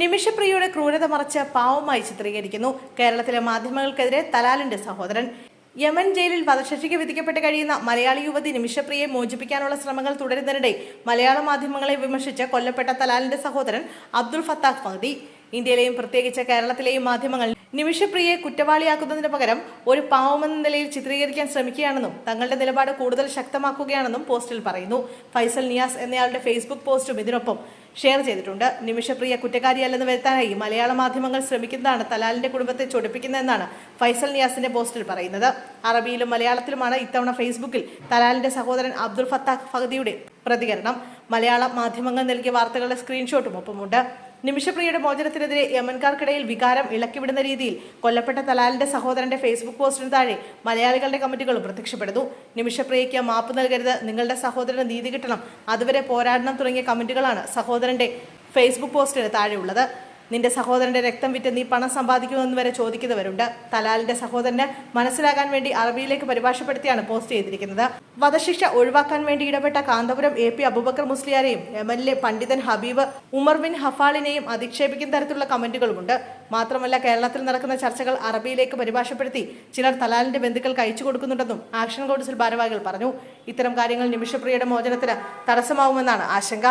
നിമിഷപ്രിയയുടെ ക്രൂരത മറച്ച് പാവമായി ചിത്രീകരിക്കുന്നു. കേരളത്തിലെ മാധ്യമങ്ങൾക്കെതിരെ തലാലിന്റെ സഹോദരൻ. യമൻ ജയിലിൽ വധശിക്ഷയ്ക്ക് വിധിക്കപ്പെട്ട് കഴിയുന്ന മലയാളി യുവതി നിമിഷപ്രിയയെ മോചിപ്പിക്കാനുള്ള ശ്രമങ്ങൾ തുടരുന്നതിനിടെ മലയാള മാധ്യമങ്ങളെ വിമർശിച്ച് കൊല്ലപ്പെട്ട തലാലിന്റെ സഹോദരൻ അബ്ദുൾ ഫത്താഖ് ഫഹദി. ഇന്ത്യയിലെയും പ്രത്യേകിച്ച് കേരളത്തിലെയും മാധ്യമങ്ങൾ നിമിഷപ്രിയെ കുറ്റവാളിയാക്കുന്നതിന് പകരം ഒരു പാവമെന്ന നിലയിൽ ചിത്രീകരിക്കാൻ ശ്രമിക്കുകയാണെന്നും തങ്ങളുടെ നിലപാട് കൂടുതൽ ശക്തമാക്കുകയാണെന്നും പോസ്റ്റിൽ പറയുന്നു. ഫൈസൽ നിയാസ് എന്നയാളുടെ ഫേസ്ബുക്ക് പോസ്റ്റും ഇതിനൊപ്പം ഷെയർ ചെയ്തിട്ടുണ്ട്. നിമിഷപ്രിയ കുറ്റക്കാരിയല്ലെന്ന് വരുത്താനായി മലയാള മാധ്യമങ്ങൾ ശ്രമിക്കുന്നതാണ് തലാലിന്റെ കുടുംബത്തെ ചൊടിപ്പിക്കുന്നതെന്നാണ് ഫൈസൽ നിയാസിന്റെ പോസ്റ്റിൽ പറയുന്നത്. അറബിയിലും മലയാളത്തിലുമാണ് ഇത്തവണ ഫേസ്ബുക്കിൽ തലാലിന്റെ സഹോദരൻ അബ്ദുൾ ഫത്താഖ് ഫഹദിയുടെ പ്രതികരണം. മലയാള മാധ്യമങ്ങൾ നൽകിയ വാർത്തകളുടെ സ്ക്രീൻഷോട്ടും ഒപ്പമുണ്ട് നിമിഷപ്രിയയുടെ മോചനത്തിനെതിരെ യമൻകാർക്കിടയിൽ വികാരം ഇളക്കിവിടുന്ന രീതിയിൽ കൊല്ലപ്പെട്ട തലാലിന്റെ സഹോദരന്റെ ഫേസ്ബുക്ക് പോസ്റ്റിന് താഴെ മലയാളികളുടെ കമന്റുകളും പ്രത്യക്ഷപ്പെടുന്നു. നിമിഷപ്രിയയ്ക്ക് മാപ്പ് നൽകരുത് നിങ്ങളുടെ സഹോദരന് നീതി കിട്ടണം. അതുവരെ പോരാടണം തുടങ്ങിയ കമന്റുകളാണ് സഹോദരന്റെ ഫേസ്ബുക്ക് പോസ്റ്റിന് താഴെയുള്ളത്. നിന്റെ സഹോദരന്റെ രക്തം വിറ്റ് നീ പണം സമ്പാദിക്കുമെന്ന് വരെ ചോദിക്കുന്നവരുണ്ട്. തലാലിന്റെ സഹോദരന് മനസ്സിലാകാൻ വേണ്ടി അറബിയിലേക്ക് പരിഭാഷപ്പെടുത്തിയാണ് പോസ്റ്റ് ചെയ്തിരിക്കുന്നത്. വധശിക്ഷ ഒഴിവാക്കാൻ വേണ്ടി ഇടപെട്ട കാന്തപുരം എ പി അബുബക്കർ മുസ്ലിയാരെയും എം എൽ എ പണ്ഡിതൻ ഹബീബ് ഉമർ ബിൻ ഹഫാളിനെയും അധിക്ഷേപിക്കുന്ന തരത്തിലുള്ള കമന്റുകളുമുണ്ട്. മാത്രമല്ല കേരളത്തിൽ നടക്കുന്ന ചർച്ചകൾ അറബിയിലേക്ക് പരിഭാഷപ്പെടുത്തി ചിലർ തലാലിന്റെ ബന്ധുക്കൾക്ക് അയച്ചു കൊടുക്കുന്നുണ്ടെന്നും ആക്ഷൻ കൗൺസിൽ ഭാരവാഹികൾ പറഞ്ഞു. ഇത്തരം കാര്യങ്ങൾ നിമിഷപ്രിയയുടെ മോചനത്തിന് തടസ്സമാവുമെന്നാണ് ആശങ്ക.